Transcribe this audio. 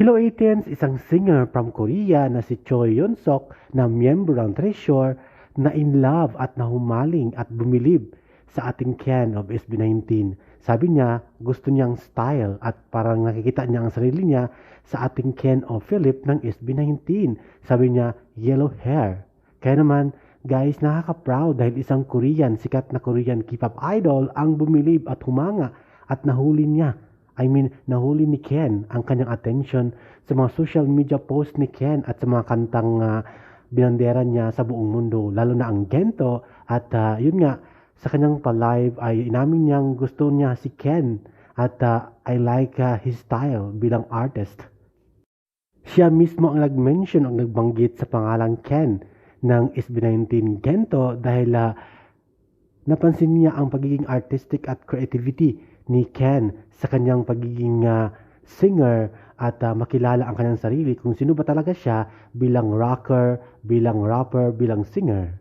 Hello Athens, isang singer from Korea na si Choi Yeon-sok na miyembro ng Treasure na in love at nahumaling at bumilib sa ating Ken of SB19. Sabi niya, gusto niyang style at parang nakikita niya ang sarili niya sa ating Ken of Philip ng SB19. Sabi niya, yellow hair. Kaya naman, guys, nakaka-proud dahil isang Korean, sikat na Korean K-pop idol ang bumilib at humanga at nahuli niya. I mean, nahuli ni Ken ang kanyang attention sa mga social media post ni Ken at sa mga kantang uh, binandera niya sa buong mundo, lalo na ang Gento at uh, yun nga, sa kanyang pa-live ay inamin niyang gusto niya si Ken at uh, I like uh, his style bilang artist. Siya mismo ang nag-mention o nagbanggit sa pangalang Ken ng SB19 Gento dahil uh, napansin niya ang pagiging artistic at creativity ni Ken sa kanyang pagiging uh, singer at uh, makilala ang kanyang sarili kung sino ba talaga siya bilang rocker, bilang rapper, bilang singer.